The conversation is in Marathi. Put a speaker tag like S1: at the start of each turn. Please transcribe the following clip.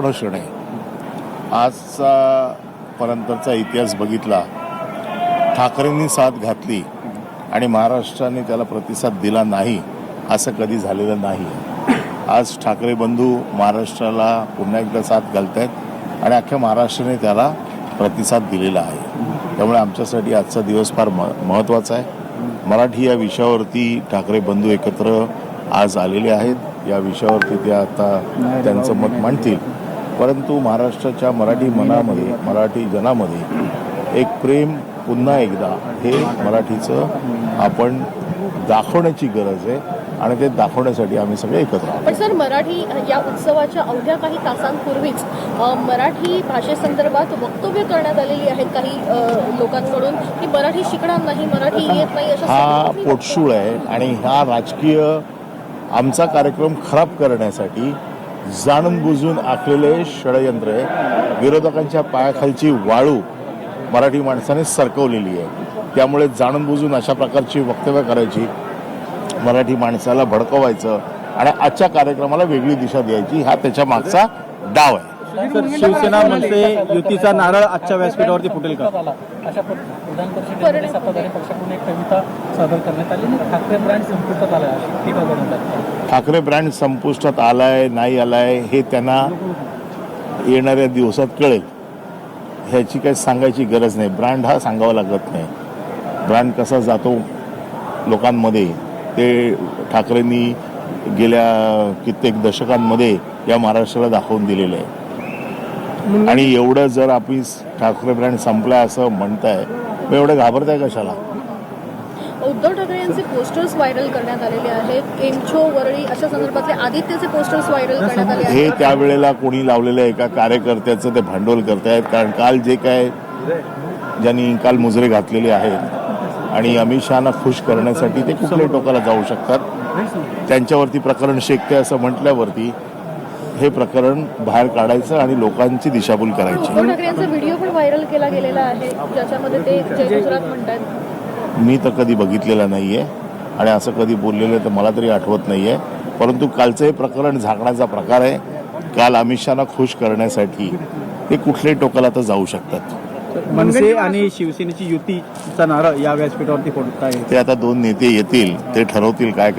S1: सुवर्ण क्षण आहे. आजचा पर्यंतचा इतिहास बघितला ठाकरेंनी साथ घातली आणि महाराष्ट्राने त्याला प्रतिसाद दिला नाही असं कधी झालेलं नाही. आज ठाकरे बंधू महाराष्ट्राला पुन्हा एकदा साथ घालत आहेत आणि अख्ख्या महाराष्ट्राने त्याला प्रतिसाद दिलेला आहे. त्यामुळे आमच्यासाठी आजचा दिवस फार म महत्त्वाचा आहे. मराठी या विषयावरती ठाकरे बंधू एकत्र आज आलेले आहेत. या विषयावरती ते आता त्यांचं मत मांडतील. परंतु महाराष्ट्राच्या मराठी मनामध्ये मराठी जनामध्ये एक प्रेम पुन्हा एकदा हे मराठीचं आपण दाखवण्याची गरज आहे आणि ते दाखवण्यासाठी आम्ही सगळे एकत्र आहोत.
S2: पण सर मराठी या उत्सवाच्या अवघ्या काही तासांपूर्वीच मराठी भाषेसंदर्भात वक्तव्य करण्यात आलेली आहेत काही लोकांकडून की मराठी शिकणार नाही मराठी येत नाही अशा
S1: हा पोटशूळ आहे आणि हा राजकीय आमचा कार्यक्रम खराब करण्यासाठी जाणून बुजून आखलेले षडयंत्र आहे विरोधकांच्या पायाखालची वाळू मराठी माणसाने सरकवलेली आहे. त्यामुळे जाणून बुजून अशा प्रकारची वक्तव्य करायची मराठी माणसाला भडकवायचं आणि आजच्या कार्यक्रमाला वेगळी दिशा द्यायची हा त्याच्या मागचा डाव आहे.
S3: सर शिवसेना मनसे युतीचा नारळ आजच्या व्यासपीठावरती फुटेल का?
S4: अशा पद- विधान परिषदेमध्ये सत्ताधारी पक्षाकडून एक कविता सादर करण्यात आली. आणि ठाकरे ब्रँड संपुष्टात आला आहे टीका करण्यात
S1: ठाकरे ब्रँड संपुष्टात आलाय नाही आलाय हे त्यांना येणाऱ्या दिवसात कळेल. ह्याची काही सांगायची गरज नाही. ब्रँड हा सांगावा लागत नाही. ब्रँड कसा जातो लोकांमध्ये ते ठाकरेंनी गेल्या कित्येक दशकांमध्ये या महाराष्ट्राला दाखवून दिलेलं आहे. आणि एवढं जर आपण ठाकरे ब्रँड संपला असं म्हणताय मग एवढं घाबरताय कशाला?
S2: उद्धव ठाकरे यांचे पोस्टर्स व्हायरल करण्यात आलेले आहेत. केमछो वरळी अशा संदर्भातले आदित्यचे पोस्टर्स व्हायरल करण्यात आले
S1: हे त्यावेळेला कोणी लावलेलं एका कार्यकर्त्याचं ते भांडवल करतायत. कारण काल जे काय ज्यांनी काल मुजरे घातलेले आहेत आणि अमित शहाना खुश करण्यासाठी ते कुठल्याही टोकाला जाऊ शकतात. त्यांच्यावरती प्रकरण शेकते असं म्हटल्यावरती हे प्रकरण बाहेर काढायचं आणि लोकांची दिशाभूल करायची.
S2: ठाकरे व्हिडिओ पण व्हायरल केला गेलेला आहे. ज्याच्यामध्ये ते जय गुजरात म्हणतात.
S1: मी तर कधी बघितलेलं नाहीये आणि असं कधी बोललेलं तर मला तरी आठवत नाहीये. परंतु कालचं हे प्रकरण झाकण्याचा प्रकार आहे. काल अमित शहाना खुश करण्यासाठी ते कुठल्याही टोकाला तर जाऊ शकतात.
S3: मनसे आणि शिवसेनेची युतीचा नारळ या व्यासपीठावरती फोडता येईल
S1: ते आता दोन नेते येतील ते ठरवतील काय